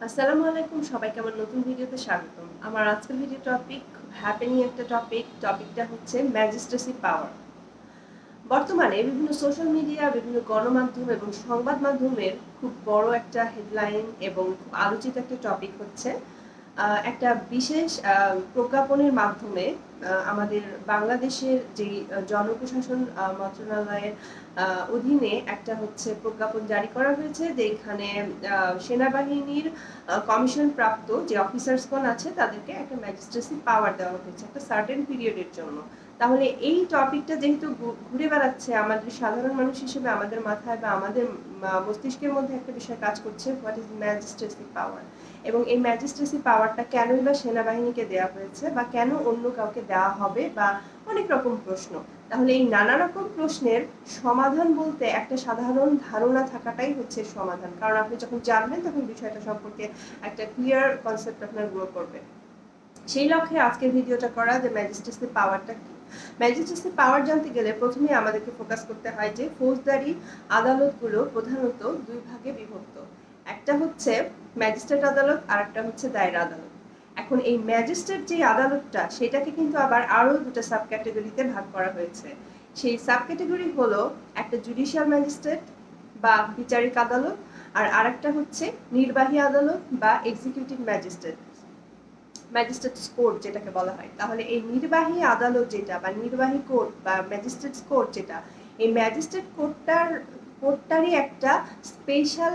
আসসালামু আলাইকুম সবাইকে আমার নতুন ভিডিওতে স্বাগতম। আমার আজকের ভিডিও টপিক খুব হ্যাপেনিং একটা টপিক টপিকটা হচ্ছে ম্যাজিস্ট্রেসি পাওয়ার বর্তমানে বিভিন্ন সোশ্যাল মিডিয়া বিভিন্ন গণমাধ্যম এবং সংবাদ মাধ্যমের খুব বড় একটা হেডলাইন এবং খুব আলোচিত একটা টপিক হচ্ছে একটা বিশেষ প্রজ্ঞাপনের মাধ্যমে আমাদের বাংলাদেশের যে জনপ্রশাসন মন্ত্রণালয়ের অধীনে একটা হচ্ছে প্রজ্ঞাপন জারি করা হয়েছে, যে এখানে সেনাবাহিনীর কমিশন প্রাপ্ত যে অফিসার্সগণ আছে, তাদেরকে একটা ম্যাজিস্ট্রেসি পাওয়ার দেওয়া হয়েছে, একটা সার্টেন পিরিয়ডের জন্য। তাহলে এই টপিকটা যেহেতু ঘুরে বেড়াচ্ছে, আমাদের সাধারণ মানুষ হিসেবে আমাদের মাথায় বা আমাদের মস্তিষ্কের মধ্যে একটা বিষয় কাজ করছে হোয়াট ইজ ম্যাজিস্ট্রেসি পাওয়ার এবং এই ম্যাজিস্ট্রেসি পাওয়ারটা কেনই বা সেনাবাহিনীকে দেওয়া হয়েছে বা কেন অন্য কাউকে দেওয়া হবে বা অনেক রকম প্রশ্ন। তাহলে এই নানা রকম প্রশ্নের সমাধান বলতে একটা সাধারণ ধারণা থাকাটাই হচ্ছে সমাধান। কারণ আপনি যখন জানবেন তখন বিষয়টা সম্পর্কে একটা ক্লিয়ার কনসেপ্ট আপনার গ্রো করবে। সেই লক্ষ্যে আজকের ভিডিওটা করা যে ম্যাজিস্ট্রেসি পাওয়ারটা কি? ম্যাজিস্ট্রেসি পাওয়ার জানতে গেলে প্রথমে আমাদেরকে ফোকাস করতে হয় যে ফৌজদারি আদালতগুলো প্রধানত দুই ভাগে বিভক্ত। একটা হচ্ছে ম্যাজিস্ট্রেট আদালত আর একটা হচ্ছে দায়রা আদালত। এখন এই ম্যাজিস্ট্রেট যে আদালতটা, সেটাকে কিন্তু আবার আরও দুটো সাব ক্যাটাগরিতে ভাগ করা হয়েছে। সেই সাব ক্যাটাগরি হলো একটা জুডিশিয়াল ম্যাজিস্ট্রেট বা বিচারিক আদালত, আর আরেকটা হচ্ছে নির্বাহী আদালত বা এক্সিকিউটিভ ম্যাজিস্ট্রেট ম্যাজিস্ট্রেট কোর্ট যেটাকে বলা হয়। তাহলে এই নির্বাহী আদালত যেটা বা নির্বাহী কোর্ট বা ম্যাজিস্ট্রেট কোর্ট যেটা, এই ম্যাজিস্ট্রেট কোর্টটার কোর্টটারই একটা স্পেশাল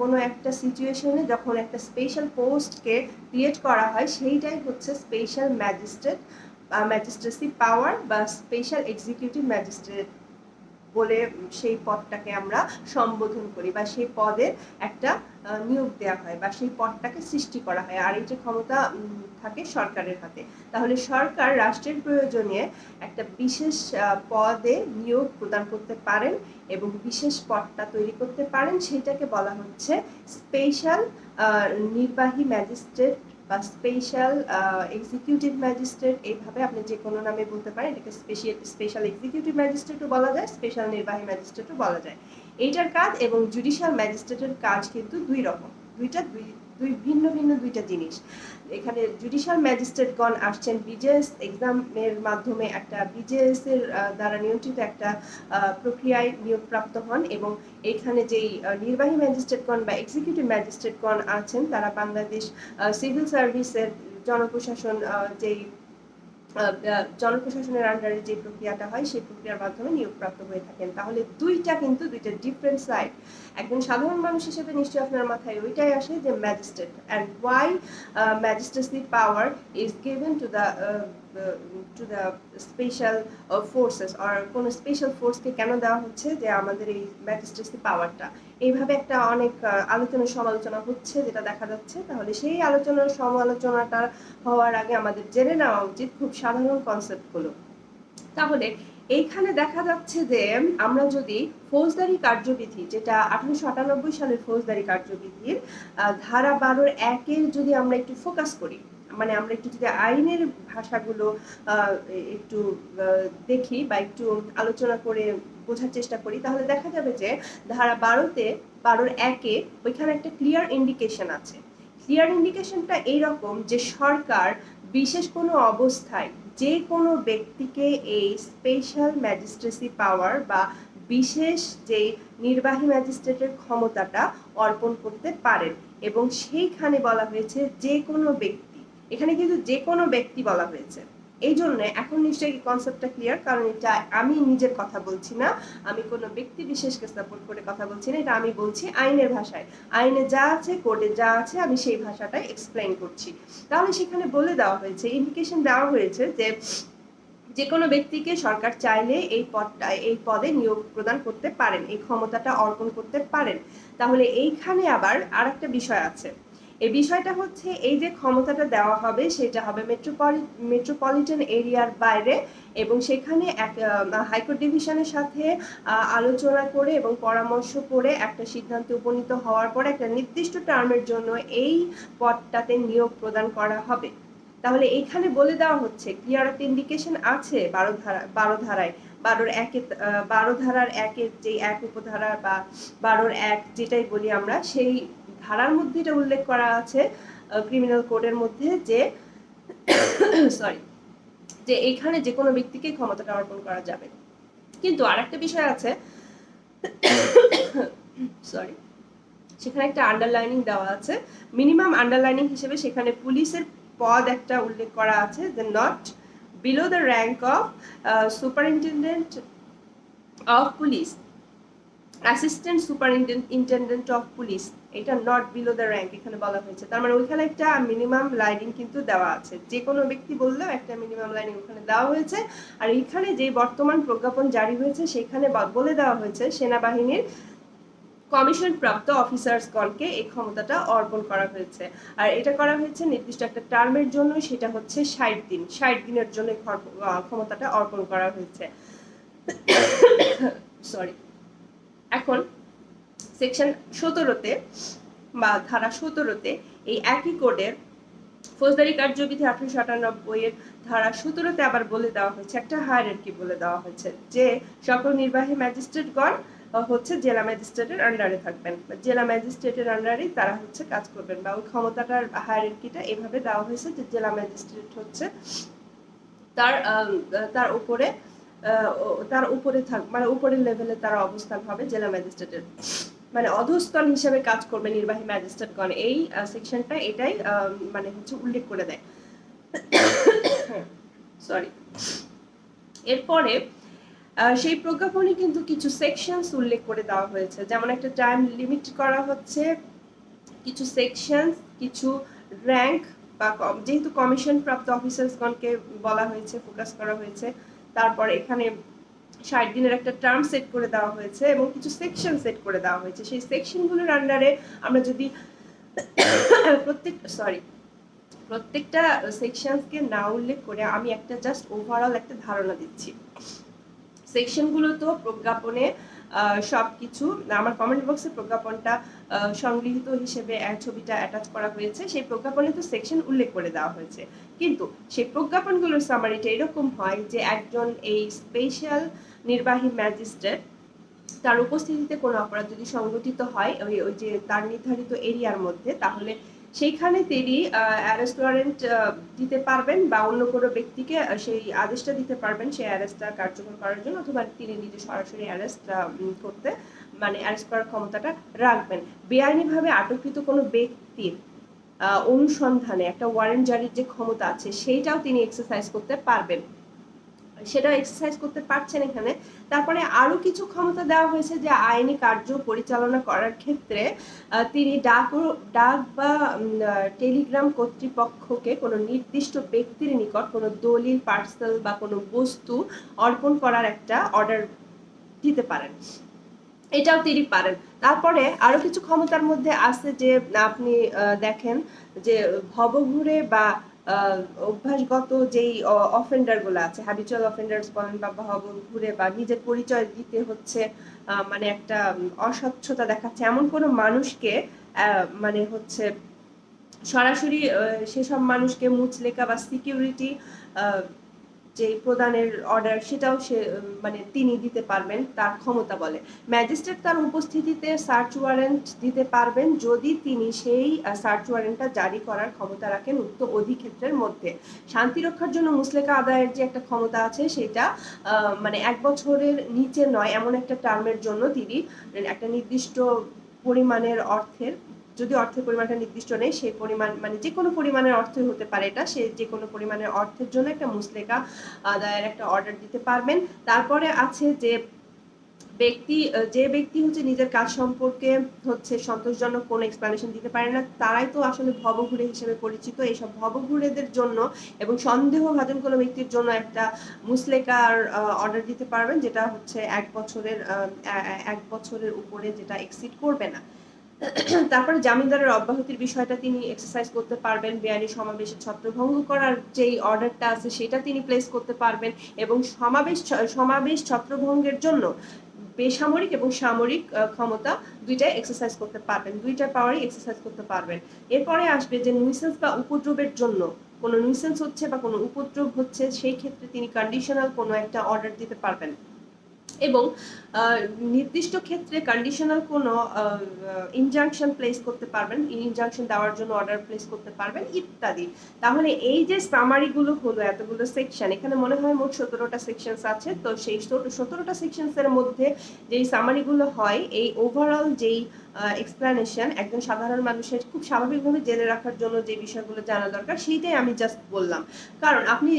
কোনো একটা সিচুয়েশনে যখন একটা স্পেশাল পোস্টকে ক্রিয়েট করা হয়, সেইটাই হচ্ছে স্পেশাল ম্যাজিস্ট্রেট ম্যাজিস্ট্রেসি পাওয়ার বা স্পেশাল এক্সিকিউটিভ ম্যাজিস্ট্রেট বলে সেই পদটাকে আমরা সম্বোধন করি বা সেই পদে একটা নিয়োগ দেওয়া হয় বা সেই পদটাকে সৃষ্টি করা হয়। আর এই যে ক্ষমতা থাকে সরকারের হাতে। তাহলে সরকার রাষ্ট্রের প্রয়োজনে একটা বিশেষ পদে নিয়োগ প্রদান করতে পারেন এবং বিশেষ পদটা তৈরি করতে পারেন। সেটাকে বলা হচ্ছে স্পেশাল নির্বাহী ম্যাজিস্ট্রেট বা স্পেশাল এক্সিকিউটিভ ম্যাজিস্ট্রেট এইভাবে আপনি যে কোনো নামে বলতে পারেন, এটাকে স্পেশাল স্পেশাল এক্সিকিউটিভ ম্যাজিস্ট্রেটও বলা যায় স্পেশাল নির্বাহী ম্যাজিস্ট্রেটও বলা যায়। এইটার কাজ এবং জুডিশিয়াল ম্যাজিস্ট্রেটের কাজ কিন্তু দুই রকম। দুইটা দুই দুই ভিন্ন ভিন্ন দুইটা জিনিস। এখানে জুডিশিয়াল ম্যাজিস্ট্রেটগণ আসছেন বিজেএস এক্সামের মাধ্যমে একটা বিজেএস এর দ্বারা নিয়ন্ত্রিত একটা প্রক্রিয়ায় নিয়োগপ্রাপ্ত হন এবং এখানে যেই নির্বাহী ম্যাজিস্ট্রেটগণ বা এক্সিকিউটিভ ম্যাজিস্ট্রেটগণ আছেন, তারা বাংলাদেশ সিভিল সার্ভিসের জনপ্রশাসন যেই জনপ্রশাসনের আন্ডারে যে প্রক্রিয়াটা হয়, সেই প্রক্রিয়ার মাধ্যমে নিয়োগপ্রাপ্ত হয়ে থাকেন। তাহলে দুইটা কিন্তু দুইটা ডিফারেন্ট সাইড একজন সাধারণ মানুষ হিসেবে নিশ্চয়ই আপনার মাথায় ওইটাই আসে যে magistrate and why magistracy power is given to the to the special forces আর কোনো স্পেশাল ফোর্সকে কেন দেওয়া হচ্ছে যে আমাদের এই ম্যাজিস্ট্রেসি পাওয়ারটা এইভাবে একটা অনেক আলোচনা সমালোচনা হচ্ছে যেটা দেখা যাচ্ছে। তাহলে সেই আলোচনার সমালোচনাটা হওয়ার আগে আমাদের জেনে নেওয়া উচিত খুব সাধারণ কনসেপ্টগুলো তাহলে এইখানে দেখা যাচ্ছে যে আমরা যদি ফৌজদারি কার্যবিধি, যেটা আঠারোশো আটানব্বই সালের ফৌজদারি কার্যবিধির ধারা বারোর একের যদি আমরা একটু ফোকাস করি মানে আমরা একটু যদি আইনের ভাষাগুলো একটু দেখি বা একটু আলোচনা করে বোঝার চেষ্টা করি, তাহলে দেখা যাবে যে ধারা বারোতে, বারোর একে ওইখানে একটা ক্লিয়ার ইন্ডিকেশন আছে। ক্লিয়ার ইন্ডিকেশনটা এইরকম যে সরকার বিশেষ কোনো অবস্থায় যে কোনো ব্যক্তিকে এই স্পেশাল ম্যাজিস্ট্রেসি পাওয়ার বা বিশেষ যে নির্বাহী ম্যাজিস্ট্রেটের ক্ষমতাটা অর্পণ করতে পারেন এবং সেইখানে বলা হয়েছে যে কোনো ব্যক্তি এখানে কিন্তু যে কোনো ব্যক্তি বলা হয়েছে। এই জন্য এখন নিশ্চয়ই কনসেপ্টটা ক্লিয়ার কারণ এটা আমি নিজের কথা বলছি না। আমি কোনো ব্যক্তি বিশেষকে সাপোর্ট করে কথা বলছি না, এটা আমি বলছি আইনের ভাষায়। আইনে যা আছে কোর্টে যা আছে, আমি সেই ভাষাটাই এক্সপ্লেন করছি। তাহলে সেখানে বলে দেওয়া হয়েছে ইন্ডিকেশন দেওয়া হয়েছে যে যে কোনো ব্যক্তিকে সরকার চাইলে এই পদটা, এই পদে নিয়োগ প্রদান করতে পারেন, এই ক্ষমতাটা অর্পণ করতে পারেন। তাহলে এইখানে আবার আর একটা বিষয় আছে। এই বিষয়টা হচ্ছে এই যে ক্ষমতাটা দেওয়া হবে, সেটা হবে মেট্রোপলি, মেট্রোপলিটন এরিয়ার বাইরে এবং সেখানে এক হাইকোর্ট ডিভিশনের সাথে আলোচনা করে এবং পরামর্শ করে একটা সিদ্ধান্তে উপনীত হওয়ার পরে একটা নির্দিষ্ট টার্মের জন্য এই পদটাতে নিয়োগ প্রদান করা হবে। তাহলে এইখানে বলে দেওয়া হচ্ছে ক্লিয়ার একটা ইন্ডিকেশন আছে বারো ধারা বারো ধারায় বারোর একে বারো ধারার একের যে এক উপধারা বা বারোর এক যেটাই বলি আমরা, সেই ধারার মধ্যে এটা উল্লেখ করা আছে ক্রিমিনাল কোডের মধ্যে যে সরি যে এইখানে যে কোনো ব্যক্তিকে ক্ষমতাটা অর্পণ করা যাবে। কিন্তু আরেকটা বিষয় আছে সরি সেখানে একটা আন্ডারলাইনিং দেওয়া আছে। মিনিমাম আন্ডারলাইনিং হিসেবে সেখানে পুলিশের পদ একটা উল্লেখ করা আছে যে not below the rank of superintendent of police assistant superintendent of police এটা নট বিলো দ্য র্যাঙ্ক এখানে বলা হয়েছে। তার মানে ওইখানে একটা মিনিমাম লাইনিং কিন্তু দেওয়া আছে। যে কোনো ব্যক্তি বললেও একটা মিনিমাম লাইনিং ওখানে দেওয়া হয়েছে। আর এখানে যে বর্তমান প্রজ্ঞাপন জারি হয়েছে, সেখানে বলে দেওয়া হয়েছে সেনাবাহিনীর কমিশন প্রাপ্ত অফিসার্সগণকে এই ক্ষমতাটা অর্পণ করা হয়েছে। আর এটা করা হয়েছে নির্দিষ্ট একটা টার্মের জন্য সেটা হচ্ছে ষাট দিন। ষাট দিনের জন্য ক্ষমতাটা অর্পণ করা হয়েছে। সরি এখন সেকশন সতেরোতে বা ধারা সতেরোতে এই একই কোডের ফৌজদারি কার্যবিধি আঠারোশো আটানব্বই এর ধারা সতেরোতে আবার বলে দেওয়া হয়েছে, একটা হায়ারার্কি বলে দেওয়া হয়েছে যে সকল নির্বাহী ম্যাজিস্ট্রেটগণ হচ্ছে জেলা ম্যাজিস্ট্রেটের আন্ডারে থাকবেন। জেলা ম্যাজিস্ট্রেটের আন্ডারেই তারা হচ্ছে কাজ করবেন বা ওই ক্ষমতাটার হায়ারার্কিটা এভাবে দেওয়া হয়েছে যে জেলা ম্যাজিস্ট্রেট হচ্ছে তার তার উপরে তার উপরে থাক মানে উপরের লেভেলে তারা অবস্থান হবে জেলা ম্যাজিস্ট্রেটের মানে অধস্তন হিসাবে কাজ করবে নির্বাহী ম্যাজিস্ট্রেটগণ। এই সেকশনটা এটাই মানে হচ্ছে উল্লেখ করে দেয়। সরি এরপরে সেই প্রজ্ঞাপনে কিন্তু কিছু সেকশনস উল্লেখ করে দেওয়া হয়েছে। যেমন একটা টাইম লিমিট করা হচ্ছে, কিছু সেকশনস কিছু র্যাঙ্ক বা যেহেতু কমিশন প্রাপ্ত অফিসার্সগণকে বলা হয়েছে ফোকাস করা হয়েছে, তারপর এখানে ষাট দিনের একটা টার্ম সেট করে দেওয়া হয়েছে এবং কিছু সেকশন সেট করে দেওয়া হয়েছে। সেই সেকশনগুলোর আন্ডারে আমরা যদি প্রত্যেক সরি প্রত্যেকটা সেকশনসকে না উল্লেখ করে আমি একটা জাস্ট ওভারঅল একটা ধারণা দিচ্ছি। সেকশনগুলো তো প্রজ্ঞাপনে সব কিছু আমার কমেন্ট বক্সে প্রজ্ঞাপনটা সংগৃহীত হিসেবে ছবিটা অ্যাটাচ করা হয়েছে। সেই প্রজ্ঞাপনে তো সেকশন উল্লেখ করে দেওয়া হয়েছে। কিন্তু সেই প্রজ্ঞাপনগুলোর সামারিটা এরকম হয় যে একজন এই স্পেশাল নির্বাহী ম্যাজিস্ট্রেট, তার উপস্থিতিতে কোনো অপরাধ যদি সংগঠিত হয়, ওই ওই যে তার নির্ধারিত এরিয়ার মধ্যে, তাহলে সেইখানে তিনি অ্যারেস্ট ওয়ারেন্ট দিতে পারবেন বা অন্য কোনো ব্যক্তিকে সেই আদেশটা দিতে পারবেন, সেই অ্যারেস্টটা কার্যকর করার জন্য, অথবা তিনি নিজে সরাসরি অ্যারেস্ট করতে মানে অ্যারেস্ট করার ক্ষমতাটা রাখবেন। বেআইনিভাবে আটককৃত কোনো ব্যক্তির অনুসন্ধানে একটা ওয়ারেন্ট জারির যে ক্ষমতা আছে, সেইটাও তিনি এক্সারসাইজ করতে পারবেন। সেটা এক্সারসাইজ করতে পারছেন এখানে। তারপরে আরও কিছু ক্ষমতা দেওয়া হয়েছে যে আইনি কার্য পরিচালনা করার ক্ষেত্রে তিনি ডাক ডাক বা টেলিগ্রাম কর্তৃপক্ষকে কোনো নির্দিষ্ট ব্যক্তির নিকট কোনো দলিল পার্সেল বা কোনো বস্তু অর্পণ করার একটা অর্ডার দিতে পারেন। এটাও তিনি পারেন। তারপরে আরও কিছু ক্ষমতার মধ্যে আছে যে, আপনি দেখেন যে ভবঘুরে বা অভ্যাসগত যেই অফেন্ডারগুলো আছে হ্যাবিচুয়াল অফেন্ডার্স বলেন বা ভবন, ঘুরে বা নিজের পরিচয় দিতে হচ্ছে মানে একটা অস্বচ্ছতা দেখাচ্ছে। এমন কোনো মানুষকে মানে হচ্ছে সরাসরি সেসব মানুষকে মুচলেখা বা সিকিউরিটি যে প্রদানের অর্ডার সেটাও সে মানে তিনি দিতে পারবেন, তার ক্ষমতা বলে। ম্যাজিস্ট্রেট তার উপস্থিতিতে সার্চ ওয়ারেন্ট দিতে পারবেন, যদি তিনি সেই সার্চ ওয়ারেন্টটা জারি করার ক্ষমতা রাখেন উক্ত অধিক্ষেত্রের মধ্যে। শান্তি রক্ষার জন্য মুসলেখা আদায়ের যে একটা ক্ষমতা আছে, সেটা মানে এক বছরের নিচে নয়, এমন একটা টার্মের জন্য তিনি একটা নির্দিষ্ট পরিমাণের অর্থের যদি অর্থের পরিমাণটা নির্দিষ্ট নেই, সেই পরিমাণ মানে যে কোনো পরিমাণের অর্থই হতে পারে এটা, সে যে কোনো পরিমাণের অর্থের জন্য একটা মুসলেকা আদায়ের একটা অর্ডার দিতে পারবেন। তারপরে আছে যে ব্যক্তি যে ব্যক্তি হচ্ছে নিজের কাজ সম্পর্কে হচ্ছে সন্তোষজনক কোনো এক্সপ্লানেশন দিতে পারে না, তারাই তো আসলে ভবঘুরে হিসেবে পরিচিত। এইসব ভবঘুরেদের জন্য এবং সন্দেহভাজন কোনো ব্যক্তির জন্য একটা মুসলেকার অর্ডার দিতে পারবেন, যেটা হচ্ছে এক বছরের এক বছরের উপরে যেটা এক্সিড করবে না। তারপরে জামিনদারের অব্যাহতির বিষয়টা তিনি এক্সারসাইজ করতে পারবেন। বেআইনি সমাবেশে ছত্রভঙ্গ করার যেই অর্ডারটা আছে, সেটা তিনি প্লেস করতে পারবেন এবং সমাবেশ সমাবেশ ছত্রভঙ্গের জন্য বেসামরিক এবং সামরিক ক্ষমতা দুইটাই এক্সারসাইজ করতে পারবেন দুইটা পাওয়ারই এক্সারসাইজ করতে পারবেন। এরপরে আসবে যে নুইসেন্স বা উপদ্রবের জন্য কোনো নুইসেন্স হচ্ছে বা কোনো উপদ্রব হচ্ছে, সেই ক্ষেত্রে তিনি কন্ডিশনাল কোনো একটা অর্ডার দিতে পারবেন। এবং নির্দিষ্ট ক্ষেত্রে কন্ডিশনাল কোনো ইনজাংশন প্লেস করতে পারবেন ইনজাংশন দেওয়ার জন্য অর্ডার প্লেস করতে পারবেন, ইত্যাদি। তাহলে এই যে সামারিগুলো হলো এতগুলো সেকশন এখানে মনে হয় মোট সতেরোটা সেকশনস আছে, তো সেই সতেরোটা সেকশনসের মধ্যে যেই সামারিগুলো হয়, এই ওভারঅল যেই এক্সপ্লানেশন একজন সাধারণ মানুষের খুব স্বাভাবিকভাবে জেনে রাখার জন্য যে বিষয়গুলো জানা দরকার, সেইটাই আমি জাস্ট বললাম। কারণ আপনি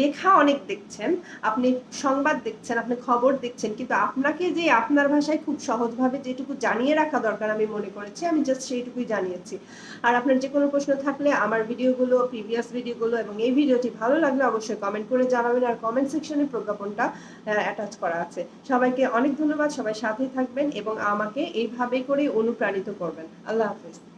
লেখা অনেক দেখছেন, আপনি সংবাদ দেখছেন, আপনি খবর দেখছেন, কিন্তু আপনাকে যে আপনার ভাষায় খুব সহজভাবে যেটুকু জানিয়ে রাখা দরকার আমি মনে করেছি, আমি জাস্ট সেইটুকুই জানিয়েছি। আর আপনার যে কোনো প্রশ্ন থাকলে আমার ভিডিওগুলো প্রিভিয়াস ভিডিওগুলো এবং এই ভিডিওটি ভালো লাগলে অবশ্যই কমেন্ট করে জানাবেন আর কমেন্ট সেকশনে প্রজ্ঞাপনটা অ্যাটাচ করা আছে। সবাইকে অনেক ধন্যবাদ, সবাই সাথেই থাকবেন এবং আমাকে এইভাবে করে অনুপ্রাণিত করবেন। আল্লাহ হাফেজ।